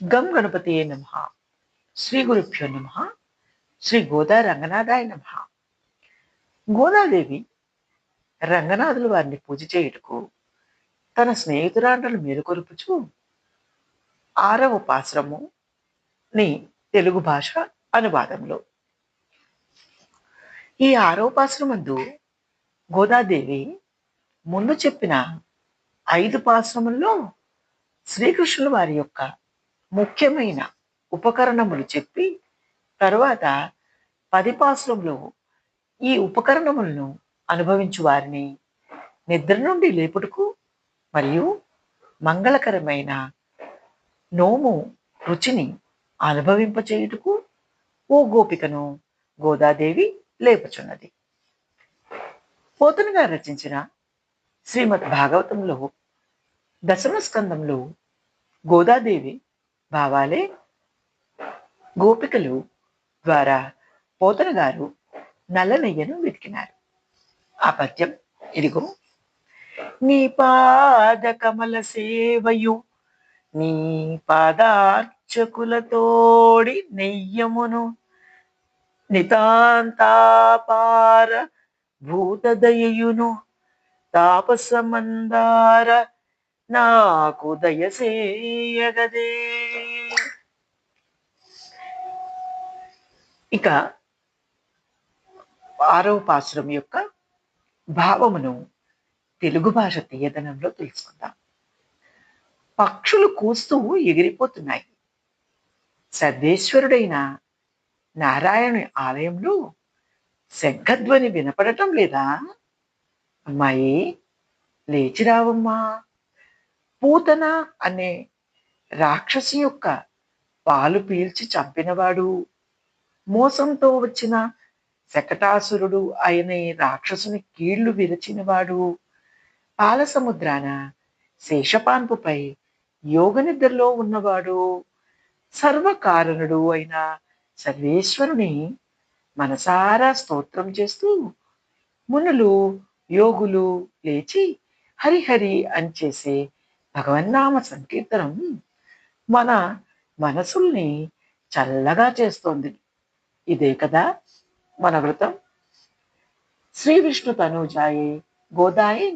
గం గణపతి నమ. శ్రీ గురుభ్యో నమ. శ్రీ గోదా రంగనాథాయ నమ. గోదాదేవి రంగనాథులు వారిని పూజ చేయుటకు తన స్నేహితురాండ్రలు మేలుకొలుపుచు ఆరవ పాశ్రము ని తెలుగు భాష అనువాదంలో. ఈ ఆరవ పాశ్రమందు గోదాదేవి ముందు చెప్పిన ఐదు పాశ్రమంలో శ్రీకృష్ణుల వారి యొక్క ముఖ్యమైన ఉపకరణములు చెప్పి తరువాత పది పాశ్రంలో ఈ ఉపకరణములను అనుభవించు వారిని నిద్ర నుండి లేపుటకు మరియు మంగళకరమైన నోము రుచిని అనుభవింపచేయుటకు ఓ గోపికను గోదాదేవి లేపుచున్నది. పోతన గారు రచించిన శ్రీమద్ భాగవతంలో దశమ స్కందంలో గోదాదేవి భావాలే. గోపికలు ద్వారా పోతన గారు నల్లనయ్యను వెతికినారు. ఆ పద్యం ఇదిగో నీ పాద కమల సేవయు నీ పాదార్చకులతోడి నెయ్యమును నితాంతాపార భూతదయయును తాపసమందార నాకు దయసేయగదే. ఇక ఆరవ పాశ్రం యొక్క భావమును తెలుగు భాష తీయదనంలో తెలుసుకుందాం. పక్షులు కూస్తూ ఎగిరిపోతున్నాయి. సర్వేశ్వరుడైన నారాయణుని ఆలయంలో శంఖధ్వని వినపడటం లేదా? అమ్మాయి లేచిరావమ్మా పూతన అనే రాక్షసి యొక్క పాలు పీల్చి చంపినవాడు. మోసంతో వచ్చిన శకటాసురుడు అనే రాక్షసుని కీళ్ళు విరచినవాడు. పాలసముద్రాన శేషపాన్పుపై యోగ నిద్రలో ఉన్నవాడు. సర్వకారణుడు అయిన సర్వేశ్వరుని మనసారా స్తోత్రం చేస్తూ మునులు యోగులు లేచి హరిహరి అని చేసే భగవన్నామ సంకీర్తనం మన మనసుల్ని చల్లగా చేస్తోంది. ఇదే కదా మన వ్రతం. శ్రీ విష్ణు తనూజాయే గోదాయే